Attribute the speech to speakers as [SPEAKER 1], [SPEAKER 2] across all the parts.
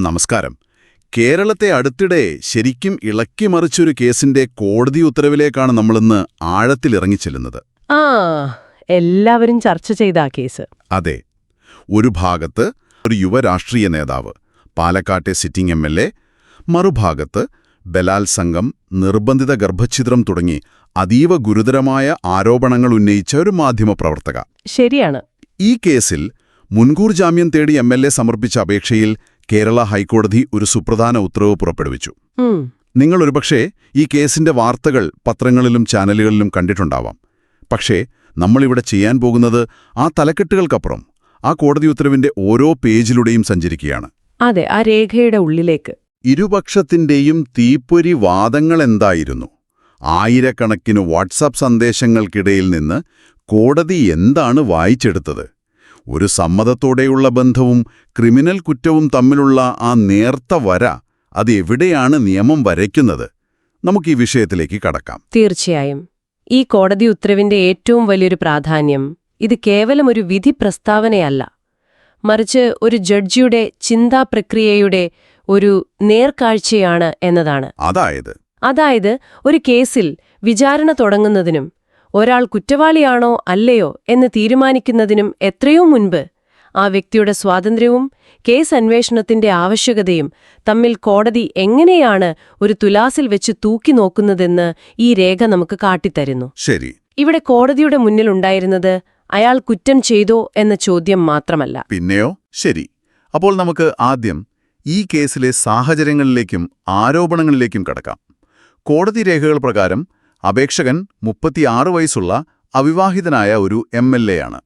[SPEAKER 1] നമസ്കാരം. കേരളത്തെ അടുത്തിടെ ശരിക്കും ഇളക്കി മറിച്ചൊരു കേസിന്റെ കോടതി ഉത്തരവിലേക്കാണ് നമ്മളിന്ന് ആഴത്തിലിറങ്ങിച്ചെല്ലുന്നത്.
[SPEAKER 2] ആ എല്ലാവരും ചർച്ച ചെയ്ത ആ കേസ്.
[SPEAKER 1] അതെ. ഒരു ഭാഗത്ത് ഒരു യുവ രാഷ്ട്രീയ നേതാവ് പാലക്കാട്ടെ സിറ്റിംഗ് എം എൽ എ മറുഭാഗത്ത് ബലാത്സംഗം നിർബന്ധിത ഗർഭഛിദ്രം തുടങ്ങി അതീവ ഗുരുതരമായ ആരോപണങ്ങൾ ഉന്നയിച്ച ഒരു മാധ്യമപ്രവർത്തക
[SPEAKER 2] ശരിയാണ്.
[SPEAKER 1] ഈ കേസിൽ മുൻകൂർ ജാമ്യം തേടി എം എൽ എ സമർപ്പിച്ച അപേക്ഷയിൽ കേരള ഹൈക്കോടതി ഒരു സുപ്രധാന ഉത്തരവ് പുറപ്പെടുവിച്ചു. നിങ്ങൾ ഒരുപക്ഷേ ഈ കേസിന്റെ വാർത്തകൾ പത്രങ്ങളിലും ചാനലുകളിലും കണ്ടിട്ടുണ്ടാവാം. പക്ഷേ നമ്മളിവിടെ ചെയ്യാൻ പോകുന്നത് ആ തലക്കെട്ടുകൾക്കപ്പുറം ആ കോടതി ഉത്തരവിന്റെ ഓരോ പേജിലൂടെയും സഞ്ചരിക്കുകയാണ്.
[SPEAKER 2] അതെ ആ രേഖയുടെ ഉള്ളിലേക്ക്.
[SPEAKER 1] ഇരുപക്ഷത്തിന്റെയും തീപ്പൊരി വാദങ്ങളെന്തായിരുന്നു ആയിരക്കണക്കിന് വാട്സാപ്പ് സന്ദേശങ്ങൾക്കിടയിൽ നിന്ന് കോടതി എന്താണ് വായിച്ചെടുത്തത്? ഒരു സമ്മതത്തോടെയുള്ള ബന്ധവും ക്രിമിനൽ കുറ്റവും തമ്മിലുള്ള ആ നേർത്ത വര അത് എവിടെയാണ് നിയമം വരയ്ക്കുന്നത്? നമുക്ക് ഈ വിഷയത്തിലേക്ക് കടക്കാം.
[SPEAKER 2] തീർച്ചയായും. ഈ കോടതി ഉത്തരവിന്റെ ഏറ്റവും വലിയൊരു പ്രാധാന്യം ഇത് കേവലം ഒരു വിധി പ്രസ്താവനയല്ല. മറിച്ച് ഒരു ജഡ്ജിയുടെ ചിന്താ പ്രക്രിയയുടെ ഒരു നേർക്കാഴ്ചയാണ് എന്നതാണ്.
[SPEAKER 1] അതായത്?
[SPEAKER 2] അതായത് ഒരു കേസിൽ വിചാരണ തുടങ്ങുന്നതിനും ഒരാൾ കുറ്റവാളിയാണോ അല്ലയോ എന്ന് തീരുമാനിക്കുന്നതിനും എത്രയോ മുൻപ് ആ വ്യക്തിയുടെ സ്വാതന്ത്ര്യവും കേസ് അന്വേഷണത്തിന്റെ ആവശ്യകതയും തമ്മിൽ കോടതി എങ്ങനെയാണ് ഒരു തുലാസിൽ വെച്ച് തൂക്കി നോക്കുന്നതെന്ന് ഈ രേഖ നമുക്ക് കാട്ടിത്തരുന്നു.
[SPEAKER 1] ശരി.
[SPEAKER 2] ഇവിടെ കോടതിയുടെ മുന്നിലുണ്ടായിരുന്നത് അയാൾ കുറ്റം ചെയ്തോ എന്ന ചോദ്യം മാത്രമല്ല.
[SPEAKER 1] പിന്നെയോ? ശരി. അപ്പോൾ നമുക്ക് ആദ്യം ഈ കേസിലെ സാഹചര്യങ്ങളിലേക്കും ആരോപണങ്ങളിലേക്കും കടക്കാം. കോടതി രേഖകൾ പ്രകാരം അപേക്ഷകൻ മുപ്പത്തിയാറ് വയസ്സുള്ള അവിവാഹിതനായ ഒരു എം എൽ എ ആണ്.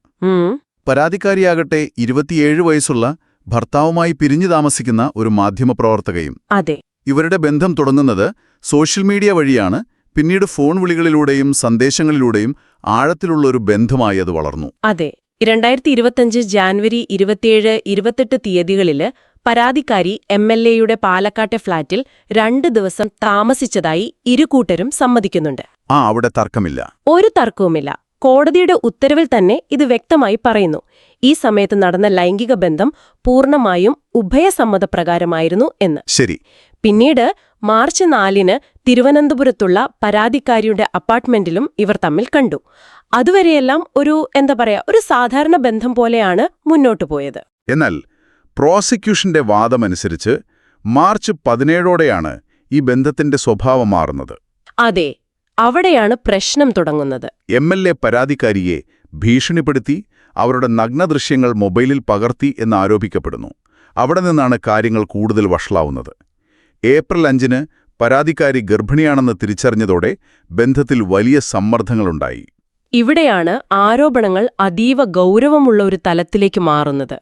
[SPEAKER 1] പരാതിക്കാരിയാകട്ടെ ഇരുപത്തിയേഴ് വയസ്സുള്ള ഭർത്താവുമായി പിരിഞ്ഞു താമസിക്കുന്ന ഒരു മാധ്യമപ്രവർത്തകയും
[SPEAKER 2] അതെ.
[SPEAKER 1] ഇവരുടെ ബന്ധം തുടങ്ങുന്നത് സോഷ്യൽ മീഡിയ വഴിയാണ് പിന്നീട് ഫോൺ വിളികളിലൂടെയും സന്ദേശങ്ങളിലൂടെയും ആഴത്തിലുള്ള ഒരു ബന്ധമായി അത് വളർന്നു.
[SPEAKER 2] അതെ. രണ്ടായിരത്തി ഇരുപത്തഞ്ച് ജാൻവരി ഇരുപത്തിയേഴ് ഇരുപത്തെട്ട് തീയതികളിൽ പരാതിക്കാരി എം എൽ എയുടെ പാലക്കാട്ടെ ഫ്ളാറ്റിൽ രണ്ട് ദിവസം താമസിച്ചതായി ഇരുകൂട്ടരും സമ്മതിക്കുന്നുണ്ട്.
[SPEAKER 1] ആ അവിടെ തർക്കമില്ല.
[SPEAKER 2] ഒരു തർക്കവുമില്ല. കോടതിയുടെ ഉത്തരവിൽ തന്നെ ഇത് വ്യക്തമായി പറയുന്നു. ഈ സമയത്ത് നടന്ന ലൈംഗിക ബന്ധം പൂർണമായും ഉഭയസമ്മതപ്രകാരമായിരുന്നു എന്ന്.
[SPEAKER 1] ശരി.
[SPEAKER 2] പിന്നീട് മാർച്ച് നാലിന് തിരുവനന്തപുരത്തുള്ള പരാതിക്കാരിയുടെ അപ്പാർട്ട്മെന്റിലും ഇവർ തമ്മിൽ കണ്ടു. അതുവരെയെല്ലാം ഒരു എന്താ പറയാ ഒരു സാധാരണ ബന്ധം പോലെയാണ് മുന്നോട്ടു പോയത്.
[SPEAKER 1] എന്നാൽ പ്രോസിക്യൂഷന്റെ വാദമനുസരിച്ച് മാർച്ച് പതിനേഴോടെയാണ് ഈ ബന്ധത്തിന്റെ സ്വഭാവം മാറുന്നത്.
[SPEAKER 2] അതെ അവിടെയാണ് പ്രശ്നം തുടങ്ങുന്നത്.
[SPEAKER 1] എം എൽ എ പരാതിക്കാരിയെ ഭീഷണിപ്പെടുത്തി അവരുടെ നഗ്നദൃശ്യങ്ങൾ മൊബൈലിൽ പകർത്തി എന്ന് ആരോപിക്കപ്പെടുന്നു. അവിടെ നിന്നാണ് കാര്യങ്ങൾ കൂടുതൽ വഷളാവുന്നത്. ഏപ്രിൽ അഞ്ചിന് പരാതിക്കാരി ഗർഭിണിയാണെന്ന് തിരിച്ചറിഞ്ഞതോടെ ബന്ധത്തിൽ വലിയ സമ്മർദ്ദങ്ങളുണ്ടായി.
[SPEAKER 2] ഇവിടെയാണ് ആരോപണങ്ങൾ അതീവ ഗൗരവമുള്ള ഒരു തലത്തിലേക്ക് മാറുന്നത്.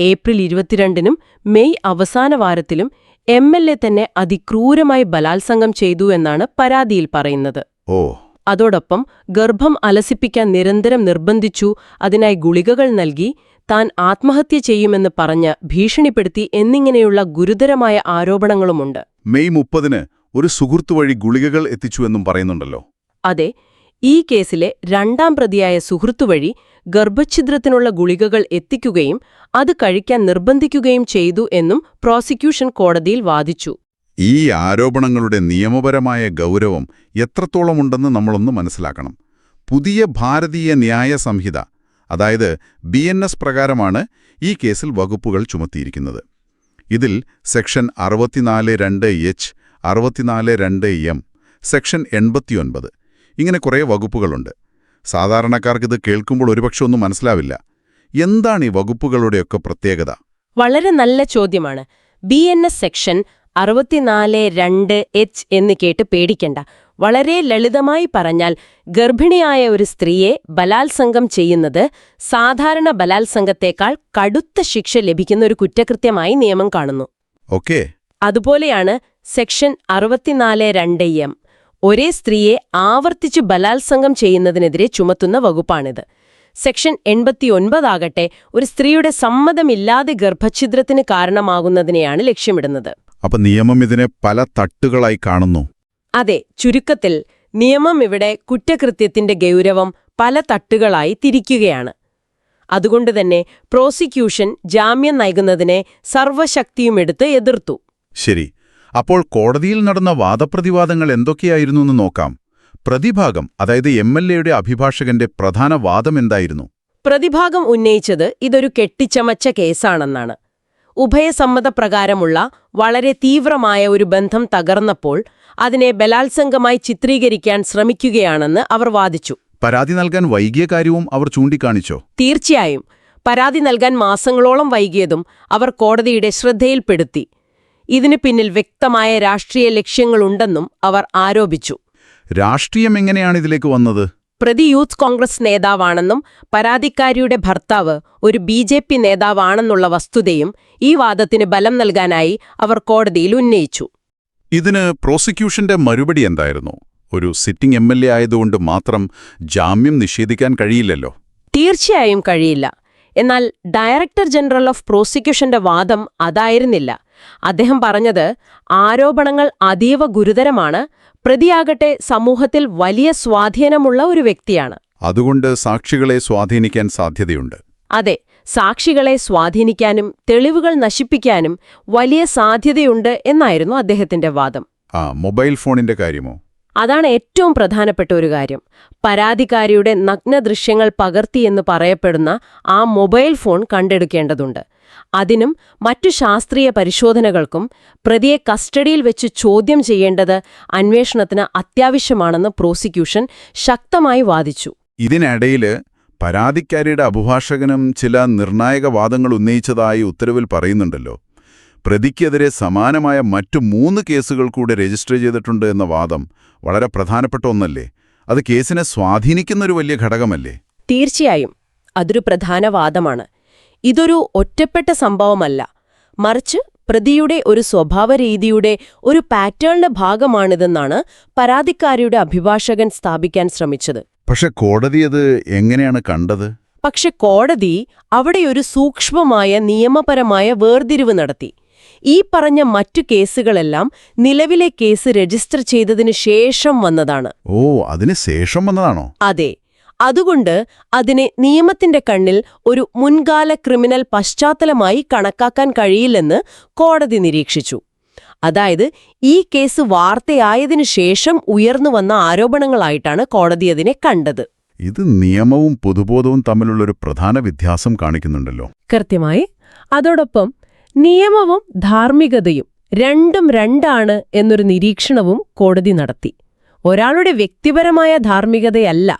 [SPEAKER 2] ഏപ്രിൽ ഇരുപത്തിരണ്ടിനും മെയ് അവസാന വാരത്തിലും എം എൽ എ തന്നെ അതിക്രൂരമായി ബലാത്സംഗം ചെയ്തു എന്നാണ് പരാതിയിൽ പറയുന്നത്.
[SPEAKER 1] ഓ.
[SPEAKER 2] അതോടൊപ്പം ഗർഭം അലസിപ്പിക്കാൻ നിരന്തരം നിർബന്ധിച്ചു അതിനായി ഗുളികകൾ നൽകി താൻ ആത്മഹത്യ ചെയ്യുമെന്ന് പറഞ്ഞ് ഭീഷണിപ്പെടുത്തി എന്നിങ്ങനെയുള്ള ഗുരുതരമായ ആരോപണങ്ങളുമുണ്ട്.
[SPEAKER 1] മെയ് മുപ്പതിന് ഒരു സുഹൃത്തു വഴി ഗുളികകൾ എത്തിച്ചുവെന്നും പറയുന്നുണ്ടല്ലോ.
[SPEAKER 2] അതെ ഈ കേസിലെ രണ്ടാം പ്രതിയായ സുഹൃത്തുവഴി ഗർഭഛിദ്രത്തിനുള്ള ഗുളികകൾ എത്തിക്കുകയും അത് കഴിക്കാൻ നിർബന്ധിക്കുകയും ചെയ്തു എന്നും പ്രോസിക്യൂഷൻ കോടതിയിൽ വാദിച്ചു.
[SPEAKER 1] ഈ ആരോപണങ്ങളുടെ നിയമപരമായ ഗൗരവം എത്രത്തോളമുണ്ടെന്ന് നമ്മളൊന്ന് മനസ്സിലാക്കണം. പുതിയ ഭാരതീയ ന്യായ സംഹിത അതായത് ബി പ്രകാരമാണ് ഈ കേസിൽ വകുപ്പുകൾ ചുമത്തിയിരിക്കുന്നത്. ഇതിൽ സെക്ഷൻ അറുപത്തിനാല് രണ്ട് എച്ച് അറുപത്തിനാല് രണ്ട് എം സെക്ഷൻ എൺപത്തിയൊൻപത് ഇങ്ങനെ കുറേ വകുപ്പുകളുണ്ട്. സാധാരണക്കാർക്ക് ഇത് കേൾക്കുമ്പോൾ ഒരുപക്ഷെ ഒന്നും മനസ്സിലാവില്ല. എന്താണ് ഈ വകുപ്പുകളുടെയൊക്കെ പ്രത്യേകത?
[SPEAKER 2] വളരെ നല്ല ചോദ്യമാണ്. ബി എൻ എസ് സെക്ഷൻ അറുപത്തിനാല് രണ്ട് എച്ച് എന്ന് കേട്ട് പേടിക്കണ്ട. വളരെ ലളിതമായി പറഞ്ഞാൽ ഗർഭിണിയായ ഒരു സ്ത്രീയെ ബലാത്സംഗം ചെയ്യുന്നത് സാധാരണ ബലാത്സംഗത്തേക്കാൾ കടുത്ത ശിക്ഷ ലഭിക്കുന്ന ഒരു കുറ്റകൃത്യമായി നിയമം കാണുന്നു.
[SPEAKER 1] ഓക്കെ.
[SPEAKER 2] അതുപോലെയാണ് സെക്ഷൻ അറുപത്തിനാല് രണ്ട് എം. ഒരേ സ്ത്രീയെ ആവർത്തിച്ച് ബലാത്സംഗം ചെയ്യുന്നതിനെതിരെ ചുമത്തുന്ന വകുപ്പാണിത്. സെക്ഷൻ എൺപത്തിയൊൻപതാകട്ടെ ഒരു സ്ത്രീയുടെ സമ്മതമില്ലാതെ ഗർഭഛിദ്രത്തിന് കാരണമാകുന്നതിനെയാണ് ലക്ഷ്യമിടുന്നത്.
[SPEAKER 1] അപ്പൊ നിയമം ഇതിനെ പല തട്ടുകളായി കാണുന്നു.
[SPEAKER 2] അതെ ചുരുക്കത്തിൽ നിയമം ഇവിടെ കുറ്റകൃത്യത്തിന്റെ ഗൗരവം പല തട്ടുകളായി തിരിക്കുകയാണ്. അതുകൊണ്ട് തന്നെ പ്രോസിക്യൂഷൻ ജാമ്യം നൽകുന്നതിനെ സർവശക്തിയുമെടുത്ത് എതിർത്തു.
[SPEAKER 1] ശരി അപ്പോൾ കോടതിയിൽ നടന്ന വാദപ്രതിവാദങ്ങൾ എന്തൊക്കെയായിരുന്നു എന്ന് നോക്കാം. പ്രതിഭാഗം അതായത് എം എൽ എയുടെ അഭിഭാഷകന്റെ പ്രധാന വാദം എന്തായിരുന്നു?
[SPEAKER 2] പ്രതിഭാഗം ഉന്നയിച്ചത് ഇതൊരു കെട്ടിച്ചമച്ച കേസാണെന്നാണ്. ഉഭയസമ്മതപ്രകാരമുള്ള വളരെ തീവ്രമായ ഒരു ബന്ധം തകർന്നപ്പോൾ അതിനെ ബലാത്സംഗമായി ചിത്രീകരിക്കാൻ ശ്രമിക്കുകയാണെന്ന് അവർ വാദിച്ചു.
[SPEAKER 1] പരാതി നൽകാൻ വൈകിയ കാര്യവും അവർ ചൂണ്ടിക്കാണിച്ചോ?
[SPEAKER 2] തീർച്ചയായും. പരാതി നൽകാൻ മാസങ്ങളോളം വൈകിയതും അവർ കോടതിയുടെ ശ്രദ്ധയിൽപ്പെടുത്തി. ഇതിനു പിന്നിൽ വ്യക്തമായ രാഷ്ട്രീയ ലക്ഷ്യങ്ങളുണ്ടെന്നും അവർ ആരോപിച്ചു.
[SPEAKER 1] രാഷ്ട്രീയം എങ്ങനെയാണ് ഇതിലേക്ക് വന്നത്?
[SPEAKER 2] പ്രതി യൂത്ത് കോൺഗ്രസ് നേതാവാണെന്നും പരാതിക്കാരിയുടെ ഭർത്താവ് ഒരു ബി ജെ പി നേതാവാണെന്നുള്ള വസ്തുതയും ഈ വാദത്തിന് ബലം നൽകാനായി അവർ കോടതിയിൽ ഉന്നയിച്ചു.
[SPEAKER 1] ഇതിന് പ്രോസിക്യൂഷന്റെ മറുപടി എന്തായിരുന്നു? ഒരു സിറ്റിംഗ് എം എൽ എ ആയതുകൊണ്ട് മാത്രം ജാമ്യം നിഷേധിക്കാൻ കഴിയില്ലല്ലോ.
[SPEAKER 2] തീർച്ചയായും കഴിയില്ല. എന്നാൽ ഡയറക്ടർ ജനറൽ ഓഫ് പ്രോസിക്യൂഷന്റെ വാദം അതായിരുന്നില്ല. അദ്ദേഹം പറഞ്ഞത് ആരോപണങ്ങൾ അതീവ ഗുരുതരമാണ്. പ്രതിയാകട്ടെ സമൂഹത്തിൽ വലിയ സ്വാധീനമുള്ള ഒരു വ്യക്തിയാണ്.
[SPEAKER 1] അതുകൊണ്ട് സാക്ഷികളെ സ്വാധീനിക്കാൻ സാധ്യതയുണ്ട്.
[SPEAKER 2] അതെ സാക്ഷികളെ സ്വാധീനിക്കാനും തെളിവുകൾ നശിപ്പിക്കാനും വലിയ സാധ്യതയുണ്ട് എന്നായിരുന്നു അദ്ദേഹത്തിന്റെ വാദം.
[SPEAKER 1] ആ മൊബൈൽ ഫോണിന്റെ കാര്യമോ?
[SPEAKER 2] അതാണ് ഏറ്റവും പ്രധാനപ്പെട്ട ഒരു കാര്യം. പരാതിക്കാരിയുടെ നഗ്നദൃശ്യങ്ങൾ പകർത്തിയെന്ന് പറയപ്പെടുന്ന ആ മൊബൈൽ ഫോൺ കണ്ടെടുക്കേണ്ടതുണ്ട്. അതിനും മറ്റു ശാസ്ത്രീയ പരിശോധനകൾക്കും പ്രതിയെ കസ്റ്റഡിയിൽ വെച്ച് ചോദ്യം ചെയ്യേണ്ടത് അന്വേഷണത്തിന് അത്യാവശ്യമാണെന്ന് പ്രോസിക്യൂഷൻ ശക്തമായി വാദിച്ചു.
[SPEAKER 1] ഇതിനിടയിൽ പരാതിക്കാരിയുടെ അഭിഭാഷകനും ചില നിർണായക വാദങ്ങൾ ഉന്നയിച്ചതായി ഉത്തരവിൽ പറയുന്നുണ്ടല്ലോ. പ്രതിക്കെതിരെ സമാനമായ മറ്റു മൂന്ന് കേസുകൾ കൂടെ രജിസ്റ്റർ ചെയ്തിട്ടുണ്ട് എന്ന വാദം വളരെ പ്രധാനപ്പെട്ട ഒന്നല്ലേ? അത് കേസിനെ സ്വാധീനിക്കുന്നൊരു വലിയ ഘടകമല്ലേ?
[SPEAKER 2] തീർച്ചയായും. അതൊരു പ്രധാന വാദമാണ്. ഇതൊരു ഒറ്റപ്പെട്ട സംഭവമല്ല. മറിച്ച് പ്രതിയുടെ ഒരു സ്വഭാവരീതിയുടെ ഒരു പാറ്റേണിന്റെ ഭാഗമാണിതെന്നാണ് പരാതിക്കാരിയുടെ അഭിഭാഷകൻ സ്ഥാപിക്കാൻ ശ്രമിച്ചത്.
[SPEAKER 1] പക്ഷെ കോടതി അത് എങ്ങനെയാണ് കണ്ടത്?
[SPEAKER 2] പക്ഷെ കോടതി ഒരു സൂക്ഷ്മമായ നിയമപരമായ വേർതിരിവ് നടത്തി. ഈ പറഞ്ഞ മറ്റു കേസുകളെല്ലാം നിലവിലെ കേസ് രജിസ്റ്റർ ചെയ്തതിനു ശേഷം വന്നതാണ്.
[SPEAKER 1] ഓ അതിന് ശേഷം വന്നതാണോ?
[SPEAKER 2] അതെ. അതുകൊണ്ട് അതിനെ നിയമത്തിന്റെ കണ്ണിൽ ഒരു മുൻകാല ക്രിമിനൽ പശ്ചാത്തലമായി കണക്കാക്കാൻ കഴിയില്ലെന്ന് കോടതി നിരീക്ഷിച്ചു. അതായത് ഈ കേസ് വാർത്തയായതിനു ശേഷം ഉയർന്നു വന്ന ആരോപണങ്ങളായിട്ടാണ് കോടതി അതിനെ കണ്ടത്.
[SPEAKER 1] ഇത് നിയമവും പൊതുബോധവും തമ്മിലുള്ള ഒരു പ്രധാന വ്യത്യാസം കാണിക്കുന്നുണ്ടല്ലോ.
[SPEAKER 2] കൃത്യമായി. അതോടൊപ്പം നിയമവും ധാർമ്മികതയും രണ്ടും രണ്ടാണ് എന്നൊരു നിരീക്ഷണവും കോടതി നടത്തി. ഒരാളുടെ വ്യക്തിപരമായ ധാർമ്മികതയല്ല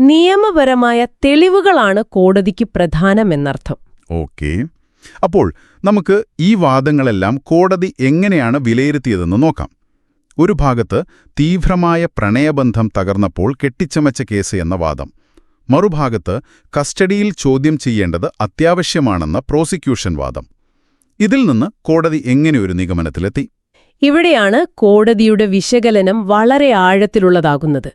[SPEAKER 2] നിയമപരമായ തെളിവുകളാണ് കോടതിക്ക് പ്രധാനമെന്നർത്ഥം.
[SPEAKER 1] ഓക്കെ. അപ്പോൾ നമുക്ക് ഈ വാദങ്ങളെല്ലാം കോടതി എങ്ങനെയാണ് വിലയിരുത്തിയതെന്ന് നോക്കാം. ഒരു ഭാഗത്ത് തീവ്രമായ പ്രണയബന്ധം തകർന്നപ്പോൾ കെട്ടിച്ചമച്ച കേസ് എന്ന വാദം. മറുഭാഗത്ത് കസ്റ്റഡിയിൽ ചോദ്യം ചെയ്യേണ്ടത് അത്യാവശ്യമാണെന്ന പ്രോസിക്യൂഷൻ വാദം. ഇതിൽ നിന്ന് കോടതി എങ്ങനെ ഒരു നിഗമനത്തിലെത്തി?
[SPEAKER 2] ഇവിടെയാണ് കോടതിയുടെ വിശകലനം വളരെ ആഴത്തിലുള്ളതാകുന്നത്.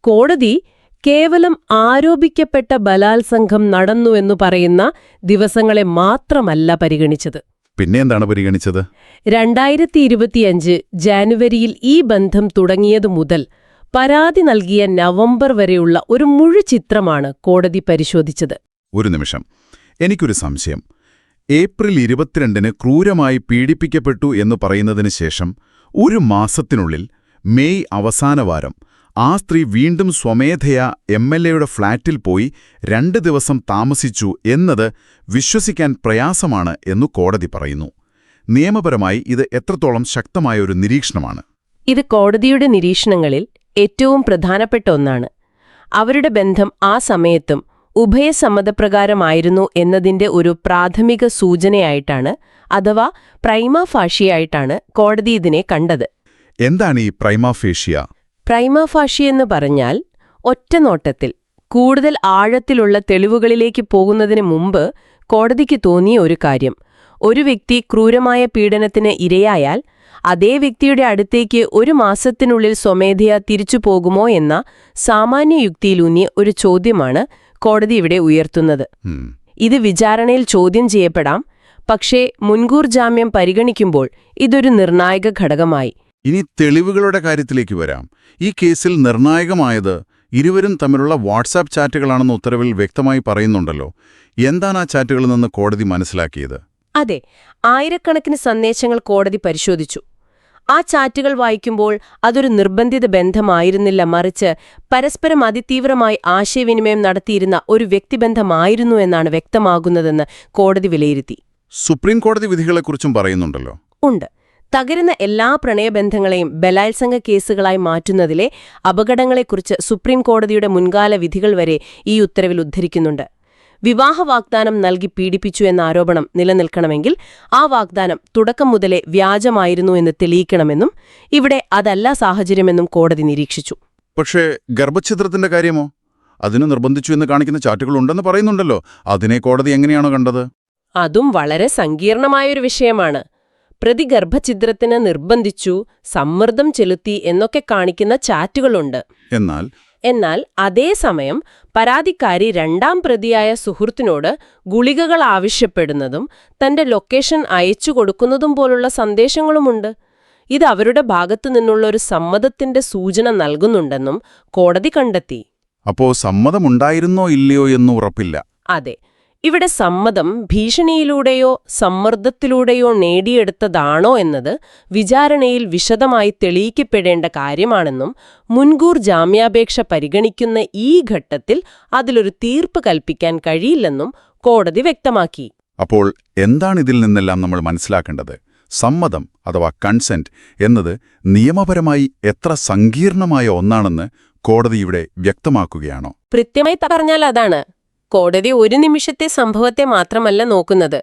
[SPEAKER 2] കോടതി കേവലം ആരോപിക്കപ്പെട്ട ബലാത്സംഗം നടന്നുവെന്നു പറയുന്ന ദിവസങ്ങളെ മാത്രമല്ല പരിഗണിച്ചത്.
[SPEAKER 1] പിന്നെ എന്താണ് പരിഗണിച്ചത്?
[SPEAKER 2] രണ്ടായിരത്തി ഇരുപത്തിയഞ്ച് ജാനുവരിയിൽ ഈ ബന്ധം തുടങ്ങിയതു മുതൽ പരാതി നൽകിയ നവംബർ വരെയുള്ള ഒരു മുഴു ചിത്രമാണ് കോടതി പരിശോധിച്ചത്.
[SPEAKER 1] ഒരു നിമിഷം. എനിക്കൊരു സംശയം. ഏപ്രിൽ ഇരുപത്തിരണ്ടിന് ക്രൂരമായി പീഡിപ്പിക്കപ്പെട്ടു എന്ന് പറയുന്നതിന് ശേഷം ഒരു മാസത്തിനുള്ളിൽ മെയ് അവസാന വാരം ആ സ്ത്രീ വീണ്ടും സ്വമേധയാ എം എൽ എയുടെ ഫ്ളാറ്റിൽ പോയി രണ്ട് ദിവസം താമസിച്ചു എന്നത് വിശ്വസിക്കാൻ പ്രയാസമാണ് എന്നു കോടതി പറയുന്നു. നിയമപരമായി ഇത് എത്രത്തോളം ശക്തമായ ഒരു നിരീക്ഷണമാണ്.
[SPEAKER 2] ഇത് കോടതിയുടെ നിരീക്ഷണങ്ങളിൽ ഏറ്റവും പ്രധാനപ്പെട്ട ഒന്നാണ്. അവരുടെ ബന്ധം ആ സമയത്തും ഉഭയസമ്മതപ്രകാരമായിരുന്നു എന്നതിന്റെ ഒരു പ്രാഥമിക സൂചനയായിട്ടാണ് അഥവാ പ്രൈമ ഫാഷിയായിട്ടാണ് കോടതി ഇതിനെ കണ്ടത്.
[SPEAKER 1] എന്താണ് ഈ പ്രൈമാഫേഷ്യ?
[SPEAKER 2] പ്രൈമ ഫാഷി എന്ന് പറഞ്ഞാൽ ഒറ്റ നോട്ടത്തിൽ കൂടുതൽ ആഴത്തിലുള്ള തെളിവുകളിലേക്ക് പോകുന്നതിന് മുമ്പ് കോടതിക്ക് തോന്നിയ ഒരു കാര്യം. ഒരു വ്യക്തി ക്രൂരമായ പീഡനത്തിന് ഇരയായാൽ അതേ വ്യക്തിയുടെ അടുത്തേക്ക് ഒരു മാസത്തിനുള്ളിൽ സ്വമേധയാ തിരിച്ചു പോകുമോ എന്ന സാമാന്യ യുക്തിയിലൂന്നിയ ഒരു ചോദ്യമാണ് കോടതി ഇവിടെ ഉയർത്തുന്നത്. ഇത് വിചാരണയിൽ ചോദ്യം ചെയ്യപ്പെടാം. പക്ഷേ മുൻകൂർ ജാമ്യം പരിഗണിക്കുമ്പോൾ ഇതൊരു നിർണായക ഘടകമായി.
[SPEAKER 1] ഇനി തെളിവുകളുടെ കാര്യത്തിലേക്ക് വരാം. ഈ കേസിൽ നിർണായകമായത് ഇരുവരും തമ്മിലുള്ള വാട്സാപ്പ് ചാറ്റുകളാണെന്ന് ഉത്തരവിൽ വ്യക്തമായി പറയുന്നുണ്ടല്ലോ. എന്താണ് ആ ചാറ്റുകളിൽ നിന്ന് കോടതി മനസ്സിലാക്കിയത്?
[SPEAKER 2] അതെ ആയിരക്കണക്കിന് സന്ദേശങ്ങൾ കോടതി പരിശോധിച്ചു. ആ ചാറ്റുകൾ വായിക്കുമ്പോൾ അതൊരു നിർബന്ധിത ബന്ധമായിരുന്നില്ല മറിച്ച് പരസ്പരം അതിതീവ്രമായി ആശയവിനിമയം നടത്തിയിരുന്ന ഒരു വ്യക്തിബന്ധമായിരുന്നു എന്നാണ് വ്യക്തമാകുന്നതെന്ന് കോടതി വിലയിരുത്തി.
[SPEAKER 1] സുപ്രീം കോടതി വിധികളെക്കുറിച്ചും പറയുന്നുണ്ടല്ലോ.
[SPEAKER 2] ഉണ്ട്. തകരുന്ന എല്ലാ പ്രണയബന്ധങ്ങളെയും ബലാത്സംഗ കേസുകളായി മാറ്റുന്നതിലെ അപകടങ്ങളെക്കുറിച്ച് സുപ്രീം കോടതിയുടെ മുൻകാല വിധികൾ വരെ ഈ ഉത്തരവിൽ ഉദ്ധരിക്കുന്നുണ്ട്. വിവാഹ വാഗ്ദാനം നൽകി പീഡിപ്പിച്ചു എന്ന ആരോപണം നിലനിൽക്കണമെങ്കിൽ ആ വാഗ്ദാനം തുടക്കം മുതലേ വ്യാജമായിരുന്നു എന്ന് തെളിയിക്കണമെന്നും ഇവിടെ അതല്ല സാഹചര്യമെന്നും കോടതി നിരീക്ഷിച്ചു.
[SPEAKER 1] പക്ഷേ ഗർഭഛിദ്രത്തിന്റെ കാര്യമോ? അതിന് നിർബന്ധിച്ചു എന്ന് കാണിക്കുന്ന ചാറ്റുകൾ ഉണ്ടെന്ന് പറയുന്നുണ്ടല്ലോ. അതിനെ കോടതി എങ്ങനെയാണോ കണ്ടത്?
[SPEAKER 2] അതും വളരെ സങ്കീർണമായൊരു വിഷയമാണ്. പ്രതി ഗർഭഛിദ്രത്തിന് നിർബന്ധിച്ചു സമ്മർദ്ദം ചെലുത്തി എന്നൊക്കെ കാണിക്കുന്ന ചാറ്റുകളുണ്ട്.
[SPEAKER 1] എന്നാൽ
[SPEAKER 2] എന്നാൽ അതേസമയം പരാതിക്കാരി രണ്ടാം പ്രതിയായ സുഹൃത്തിനോട് ഗുളികകൾ ആവശ്യപ്പെടുന്നതും തന്റെ ലൊക്കേഷൻ അയച്ചു കൊടുക്കുന്നതും പോലുള്ള സന്ദേശങ്ങളുമുണ്ട്. ഇത് അവരുടെ ഭാഗത്തു നിന്നുള്ള ഒരു സമ്മതത്തിന്റെ സൂചന നൽകുന്നുണ്ടെന്നും കോടതി കണ്ടെത്തി.
[SPEAKER 1] അപ്പോ സമ്മതമുണ്ടായിരുന്നോ ഇല്ലയോ എന്ന് ഉറപ്പില്ല.
[SPEAKER 2] അതെ ഇവിടെ സമ്മതം ഭീഷണിയിലൂടെയോ സമ്മർദ്ദത്തിലൂടെയോ നേടിയെടുത്തതാണോ എന്നത് വിചാരണയിൽ വിശദമായി തെളിയിക്കപ്പെടേണ്ട കാര്യമാണെന്നും മുൻകൂർ ജാമ്യാപേക്ഷ പരിഗണിക്കുന്ന ഈ ഘട്ടത്തിൽ അതിലൊരു തീർപ്പ് കൽപ്പിക്കാൻ കഴിയില്ലെന്നും കോടതി വ്യക്തമാക്കി.
[SPEAKER 1] അപ്പോൾ എന്താണ് ഇതിൽ നിന്നെല്ലാം നമ്മൾ മനസ്സിലാക്കേണ്ടത്? സമ്മതം അഥവാ കൺസെന്റ് എന്നത് നിയമപരമായി എത്ര സങ്കീർണമായ ഒന്നാണെന്ന് കോടതി ഇവിടെ വ്യക്തമാക്കുകയാണോ?
[SPEAKER 2] കൃത്യമായി പറഞ്ഞാൽ അതാണ്. കോടതി ഒരു നിമിഷത്തെ സംഭവത്തെ മാത്രമല്ല നോക്കുന്നത്.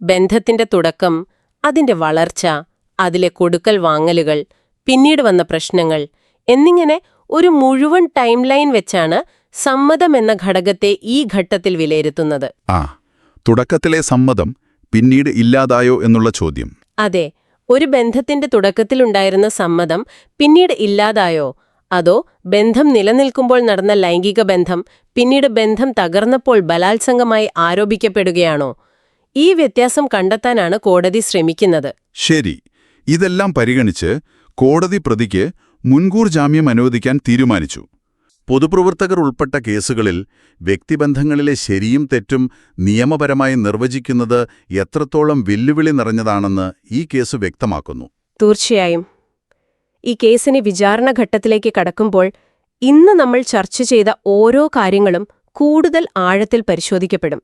[SPEAKER 2] ബന്ധത്തിന്റെ തുടക്കം അതിന്റെ വളർച്ച അതിലെ കൊടുക്കൽ വാങ്ങലുകൾ പിന്നീട് വന്ന പ്രശ്നങ്ങൾ എന്നിങ്ങനെ ഒരു മുഴുവൻ ടൈം ലൈൻ വെച്ചാണ് സമ്മതം എന്ന ഘടകത്തെ ഈ ഘട്ടത്തിൽ വിലയിരുത്തുന്നത്.
[SPEAKER 1] ആ തുടക്കത്തിലെ സമ്മതം പിന്നീട് ഇല്ലാതായോ എന്നുള്ള ചോദ്യം.
[SPEAKER 2] അതെ ഒരു ബന്ധത്തിന്റെ തുടക്കത്തിലുണ്ടായിരുന്ന സമ്മതം പിന്നീട് ഇല്ലാതായോ അതോ ബന്ധം നിലനിൽക്കുമ്പോൾ നടന്ന ലൈംഗിക ബന്ധം പിന്നീട് ബന്ധം തകർന്നപ്പോൾ ബലാത്സംഗമായി ആരോപിക്കപ്പെടുകയാണോ? ഈ വ്യത്യാസം കണ്ടെത്താനാണ് കോടതി ശ്രമിക്കുന്നത്.
[SPEAKER 1] ശരി. ഇതെല്ലാം പരിഗണിച്ച് കോടതി പ്രതിക്ക് മുൻകൂർ ജാമ്യം അനുവദിക്കാൻ തീരുമാനിച്ചു. പൊതുപ്രവർത്തകർ ഉൾപ്പെട്ട കേസുകളിൽ വ്യക്തിബന്ധങ്ങളിലെ ശരിയും തെറ്റും നിയമപരമായി നിർവചിക്കുന്നത് എത്രത്തോളം വെല്ലുവിളി നിറഞ്ഞതാണെന്ന് ഈ കേസ് വ്യക്തമാക്കുന്നു.
[SPEAKER 2] തീർച്ചയായും. ഈ കേസിന് വിചാരണ ഘട്ടത്തിലേക്ക് കടക്കുമ്പോൾ ഇന്ന് നമ്മൾ ചർച്ച ചെയ്ത ഓരോ കാര്യങ്ങളും കൂടുതൽ ആഴത്തിൽ പരിശോധിക്കപ്പെടും.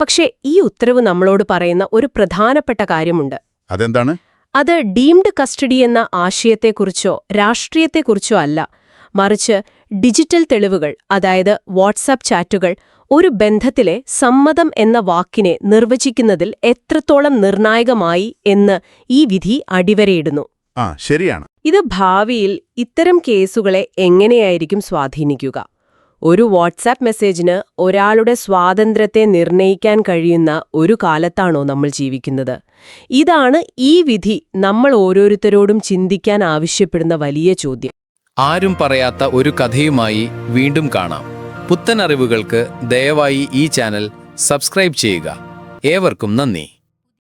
[SPEAKER 2] പക്ഷേ ഈ ഉത്തരവ് നമ്മളോട് പറയുന്ന ഒരു പ്രധാനപ്പെട്ട കാര്യമുണ്ട്.
[SPEAKER 1] അതെന്താണ്?
[SPEAKER 2] അത് ഡീംഡ് കസ്റ്റഡി എന്ന ആശയത്തെക്കുറിച്ചോ രാഷ്ട്രീയത്തെക്കുറിച്ചോ അല്ല. മറിച്ച് ഡിജിറ്റൽ തെളിവുകൾ അതായത് വാട്സാപ്പ് ചാറ്റുകൾ ഒരു ബന്ധത്തിലെ സമ്മതം എന്ന വാക്കിനെ നിർവചിക്കുന്നതിൽ എത്രത്തോളം നിർണായകമായി എന്ന് ഈ വിധി അടിവരയിടുന്നു.
[SPEAKER 1] ആ ശരിയാണ്.
[SPEAKER 2] ഇത് ഭാവിയിൽ ഇത്തരം കേസുകളെ എങ്ങനെയായിരിക്കും സ്വാധീനിക്കുക? ഒരു വാട്സാപ്പ് മെസ്സേജിന് ഒരാളുടെ സ്വാതന്ത്ര്യത്തെ നിർണയിക്കാൻ കഴിയുന്ന ഒരു കാലത്താണോ നമ്മൾ ജീവിക്കുന്നത്? ഇതാണ് ഈ വിധി നമ്മൾ ഓരോരുത്തരോടും ചിന്തിക്കാൻ ആവശ്യപ്പെടുന്ന വലിയ ചോദ്യം.
[SPEAKER 3] ആരും പറയാത്ത ഒരു കഥയുമായി വീണ്ടും കാണാം. പുത്തൻ അറിവുകൾക്ക് ദയവായി ഈ ചാനൽ സബ്സ്ക്രൈബ് ചെയ്യുക. ഏവർക്കും നന്ദി.